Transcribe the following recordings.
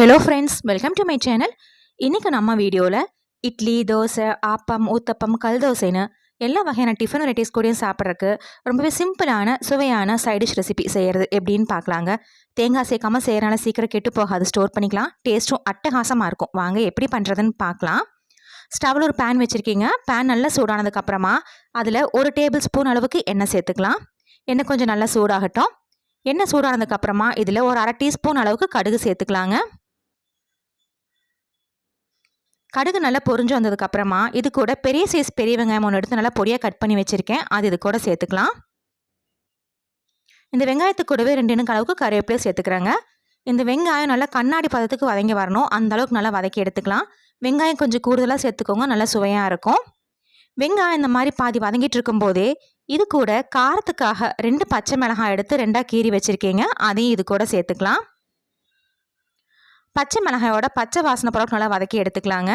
Hello friends welcome to my channel இன்றைக்கி நம்ம வீடியோவில் இட்லி தோசை ஆப்பம் ஊத்தப்பம் கல் தோசைன்னு எல்லா வகையான டிஃபன் வெரைட்டிஸ் கூடயும் சாப்பிட்றதுக்கு ரொம்பவே சிம்பிளான சுவையான சைடிஷ் ரெசிபி செய்கிறது எப்படின்னு பார்க்கலாங்க. தேங்காய் சேர்க்காம செய்கிறனால சீக்கிரம் கெட்டு போகாது. ஸ்டோர் பண்ணிக்கலாம். டேஸ்ட்டும் அட்டகாசமாக இருக்கும். வாங்க எப்படி பண்ணுறதுன்னு பார்க்கலாம். ஸ்டவ்வில் ஒரு பேன் வச்சுருக்கீங்க. பேன் நல்லா சூடானதுக்கப்புறமா அதில் ஒரு டேபிள் ஸ்பூன் அளவுக்கு எண்ணெய் சேர்த்துக்கலாம். எண்ணெய் கொஞ்சம் நல்லா சூடாகட்டும். எண்ணெய் சூடானதுக்கப்புறமா இதில் ஒரு அரை டீஸ்பூன் அளவுக்கு கடுகு சேர்த்துக்கலாங்க. கடுகு நல்லா பொரிஞ்சு வந்ததுக்கப்புறமா இது கூட பெரிய சைஸ் பெரிய வெங்காயம் ஒன்று எடுத்து நல்லா பொடியாக கட் பண்ணி வச்சுருக்கேன். அது இது கூட சேர்த்துக்கலாம். இந்த வெங்காயத்து கூடவே ரெண்டு இனுக்கு அளவுக்கு கருவேப்பிலையும் சேர்த்துக்கிறாங்க. இந்த வெங்காயம் நல்லா கண்ணாடி பதத்துக்கு வதங்கி வரணும். அந்த அளவுக்கு நல்லா வதக்கி எடுத்துக்கலாம். வெங்காயம் கொஞ்சம் கூடுதலாக சேர்த்துக்கோங்க. நல்லா சுவையாக இருக்கும். வெங்காயம் இந்த மாதிரி பாதி வதங்கிட்டு இருக்கும்போதே இது கூட காரத்துக்காக ரெண்டு பச்சை மிளகாய் எடுத்து ரெண்டாக கீறி வச்சுருக்கீங்க. அதையும் இது கூட சேர்த்துக்கலாம். பச்சை மிளகாயோட பச்சை வாசனை பொருட்கள் நல்லா வதக்கி எடுத்துக்கலாங்க.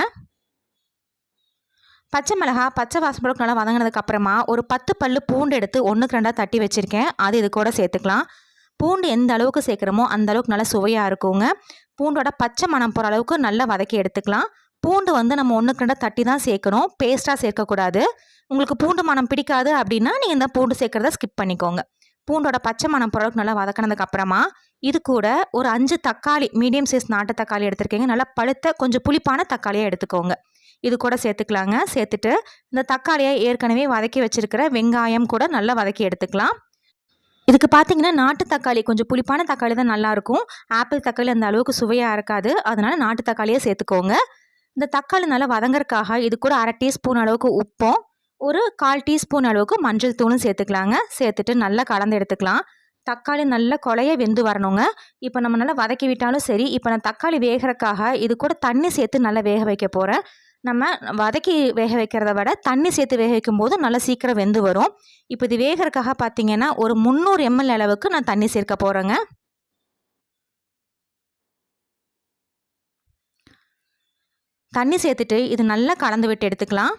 பச்சை மிளகா பச்சை வாசனை பொருட்கள் நல்லா வதங்கினதுக்கு அப்புறமா ஒரு பத்து பல்லு பூண்டு எடுத்து ஒன்றுக்கு ரெண்டாக தட்டி வச்சுருக்கேன். அது இது கூட சேர்த்துக்கலாம். பூண்டு எந்த அளவுக்கு சேர்க்குறோமோ அந்த அளவுக்கு நல்லா சுவையாக இருக்குங்க. பூண்டோட பச்சை மணம் போகிற அளவுக்கு நல்லா வதக்கி எடுத்துக்கலாம். பூண்டு வந்து நம்ம ஒன்றுக்கு ரெண்டாக தட்டி தான் சேர்க்கணும். பேஸ்ட்டாக சேர்க்கக்கூடாது. உங்களுக்கு பூண்டு மனம் பிடிக்காது அப்படின்னா நீங்கள் இந்த பூண்டு சேர்க்குறத ஸ்கிப் பண்ணிக்கோங்க. பூண்டோட பச்சை மணம் போகிற நல்லா வதக்கினதுக்கு அப்புறமா இது கூட ஒரு அஞ்சு தக்காளி மீடியம் சைஸ் நாட்டு தக்காளி எடுத்திருக்கீங்க. நல்லா பழுத்த கொஞ்சம் புளிப்பான தக்காளியாக எடுத்துக்கோங்க. இது கூட சேர்த்துக்கலாங்க. சேர்த்துட்டு இந்த தக்காளியை ஏற்கனவே வதக்கி வச்சுருக்கிற வெங்காயம் கூட நல்லா வதக்கி எடுத்துக்கலாம். இதுக்கு பார்த்தீங்கன்னா நாட்டு தக்காளி கொஞ்சம் புளிப்பான தக்காளி தான் நல்லாயிருக்கும் ஆப்பிள் தக்காளி அந்த அளவுக்கு சுவையாக இருக்காது. அதனால் நாட்டு தக்காளியை சேர்த்துக்கோங்க. இந்த தக்காளி நல்லா வதங்கறக்காக இது கூட அரை டீஸ்பூன் அளவுக்கு உப்பும் ஒரு கால் டீஸ்பூன் அளவுக்கு மஞ்சள் தூளும் சேர்த்துக்கலாங்க. சேர்த்துட்டு நல்லா கலந்து எடுத்துக்கலாம். தக்காளி நல்லா கொலைய வெந்து வரணுங்க. இப்போ நம்ம நல்லா வதக்கி விட்டாலும் சரி இப்போ நான் தக்காளி வேகிறக்காக இது கூட தண்ணி சேர்த்து நல்லா வேக வைக்க போகிறேன் நம்ம வதக்கி வேக வைக்கிறத விட தண்ணி சேர்த்து வேக வைக்கும் போது நல்லா சீக்கிரம் வெந்து வரும். இப்போ இது வேகிறதுக்காக பார்த்தீங்கன்னா ஒரு முந்நூறு எம்எல் அளவுக்கு நான் தண்ணி சேர்க்க போகிறேங்க தண்ணி சேர்த்துட்டு இது நல்லா கலந்து விட்டு எடுத்துக்கலாம்.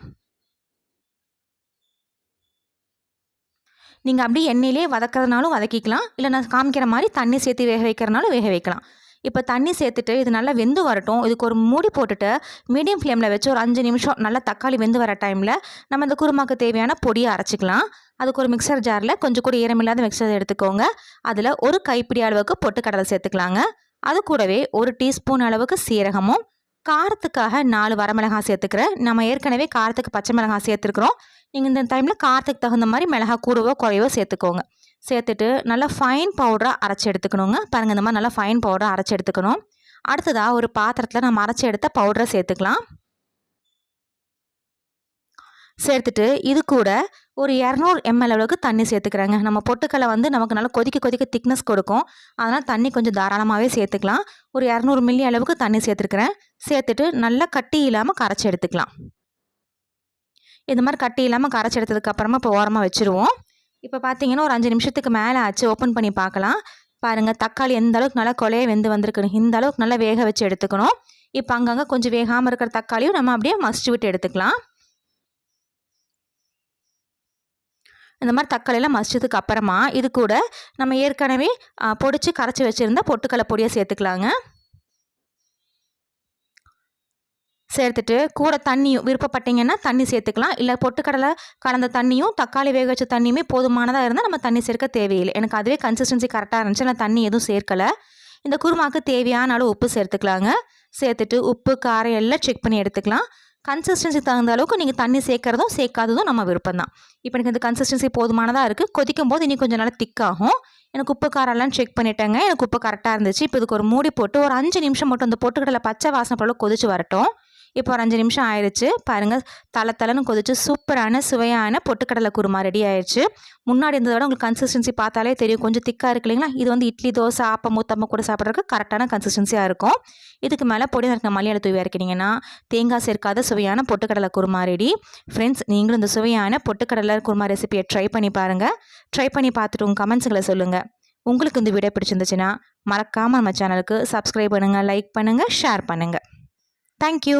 நீங்கள் அப்படியே எண்ணெயிலே வதக்கிறதுனாலும் வதக்கிக்கலாம். இல்லை நான் காமிக்கிற மாதிரி தண்ணி சேர்த்து வேக வைக்கிறனாலும் வேக வைக்கலாம். இப்போ தண்ணி சேர்த்துட்டு இது நல்லா வெந்து வரட்டும். இதுக்கு ஒரு மூடி போட்டுட்டு மீடியம் ஃப்ளேமில் வச்சு ஒரு அஞ்சு நிமிஷம் நல்லா தக்காளி வெந்து வர டைமில் நம்ம இந்த குருமாக்கு தேவையான பொடியை அரைச்சிக்கலாம். அதுக்கு ஒரு மிக்சர் ஜாரில் கொஞ்சம் கூட ஈரமில்லாத மிக்சர் எடுத்துக்கோங்க. அதில் ஒரு கைப்பிடி அளவுக்கு பொட்டுக்கடலை சேர்த்துக்கலாங்க. அது கூடவே ஒரு டீஸ்பூன் அளவுக்கு சீரகமும் காரத்துக்காக நாலு வரமிளகாய் சேர்த்துக்கிறேன். நம்ம ஏற்கனவே காரத்துக்கு பச்சை மிளகாய் சேர்த்துருக்குறோம். நீங்கள் இந்த டைமில் காரத்துக்கு தகுந்த மாதிரி மிளகா கூடவோ குறைவோ சேர்த்துக்கோங்க. சேர்த்துட்டு நல்லா ஃபைன் பவுடராக அரைச்சி எடுத்துக்கணுங்க. பாருங்கள் இந்த மாதிரி நல்லா ஃபைன் பவுடராக அரைச்சி எடுத்துக்கணும். அடுத்ததாக ஒரு பாத்திரத்தில் நம்ம அரைச்சி எடுத்த பவுடரை சேர்த்துக்கலாம். சேர்த்துட்டு இது கூட ஒரு இரநூறு எம்எல் அளவுக்கு தண்ணி சேர்த்துக்கிறாங்க. நம்ம பொட்டுக்கலை வந்து நமக்கு நல்லா கொதிக்க கொதிக்க திக்னஸ் கொடுக்கும். அதனால் தண்ணி கொஞ்சம் தாராளமாகவே சேர்த்துக்கலாம். ஒரு இரநூறு மில்லி அளவுக்கு தண்ணி சேர்த்துருக்குறேன். சேர்த்துட்டு நல்லா கட்டி இல்லாமல் கரைச்சி எடுத்துக்கலாம். இந்த மாதிரி கட்டி இல்லாமல் கரைச்சி எடுத்ததுக்கப்புறமா இப்போ ஓரமாக வச்சுருவோம். இப்போ பார்த்தீங்கன்னா ஒரு அஞ்சு நிமிஷத்துக்கு மேலே ஆச்சு. ஓப்பன் பண்ணி பார்க்கலாம் பாருங்கள் தக்காளி எந்த அளவுக்கு நல்லா கொலையே வெந்து வந்திருக்கணும் இந்த அளவுக்கு நல்லா வேக வச்சு எடுத்துக்கணும். இப்போ அங்கங்கே கொஞ்சம் வேகாமல் இருக்கிற தக்காளியும் நம்ம அப்படியே மசிச்சு விட்டு எடுத்துக்கலாம். இந்த மாதிரி தக்காளியெல்லாம் மசிச்சதுக்கு அப்புறமா இது கூட நம்ம ஏற்கனவே பொடிச்சு கரைச்சி வச்சுருந்தா பொட்டுக்கடலை பொடியை சேர்த்துக்கலாங்க. சேர்த்துட்டு கூட தண்ணியும் விருப்பப்பட்டீங்கன்னா தண்ணி சேர்த்துக்கலாம். இல்லை பொட்டுக்கடலை கலந்த தண்ணியும் தக்காளி வேக வச்ச தண்ணியுமே போதுமானதாக இருந்தால் நம்ம தண்ணி சேர்க்க தேவையில்லை. எனக்கு அதுவே கன்சிஸ்டன்சி கரெக்டாக இருந்துச்சு. நான் தண்ணி எதுவும் சேர்க்கலை. இந்த குருமாவுக்கு தேவையான அளவு உப்பு சேர்த்துக்கலாங்க. சேர்த்துட்டு உப்பு காரம் எல்லாம் செக் பண்ணி எடுத்துக்கலாம். கன்சிஸ்டன்சி தகுந்த அளவுக்கு நீங்கள் தண்ணி சேர்க்குறதும் சேர்க்காததும் நம்ம விருப்பம் தான் இப்போ எனக்கு இந்த கன்சிஸ்டன்சி போதுமானதாக இருக்குது கொதிக்கும் போது இன்னும் கொஞ்சம் நல்லா திக்காகும் எனக்கு உப்பு காரெல்லாம் செக் பண்ணிட்டேங்க. எனக்கு உப்பு கரெக்டாக இருந்துச்சு. இப்போ இதுக்கு ஒரு மூடி போட்டு ஒரு அஞ்சு நிமிஷம் மட்டும் அந்த பொட்டுக்கடலை பச்சை வாசனை போல கொதிச்சு வரட்டும். இப்போ ஒரு அஞ்சு நிமிஷம் ஆயிடுச்சு பாருங்கள் தலை தலைன்னு கொதிச்சு சூப்பரான சுவையான பொட்டுக்கடலை குருமா ரெடி ஆயிடுச்சு முன்னாடி இருந்ததோட உங்களுக்கு கன்சிஸ்டன்சி பார்த்தாலே தெரியும். கொஞ்சம் திக்காக இருக்கு இல்லைங்களா? இது வந்து இட்லி தோசை ஆப்பம் மூத்தம்ம கூட சாப்பிட்றதுக்கு கரெக்டான கன்சிஸ்டன்சியாக இருக்கும். இதுக்கு மேலே பொடி இருக்க மலையாள தூவி இறக்கினீங்கன்னா தேங்காய் சேர்க்காத சுவையான பொட்டுக்கடலை குருமா ரெடி. ஃப்ரெண்ட்ஸ் நீங்களும் இந்த சுவையான பொட்டுக்கடலை குருமா ரெசிபியை ட்ரை பண்ணி பாருங்கள் ட்ரை பண்ணி பார்த்துட்டு உங்கள் கமெண்ட்ஸுங்களை சொல்லுங்கள் உங்களுக்கு இந்த வீடியோ பிடிச்சிருந்துச்சுன்னா மறக்காமல் நம்ம சேனலுக்கு சப்ஸ்கிரைப் பண்ணுங்கள் லைக் பண்ணுங்கள் ஷேர் பண்ணுங்கள் தேங்க்யூ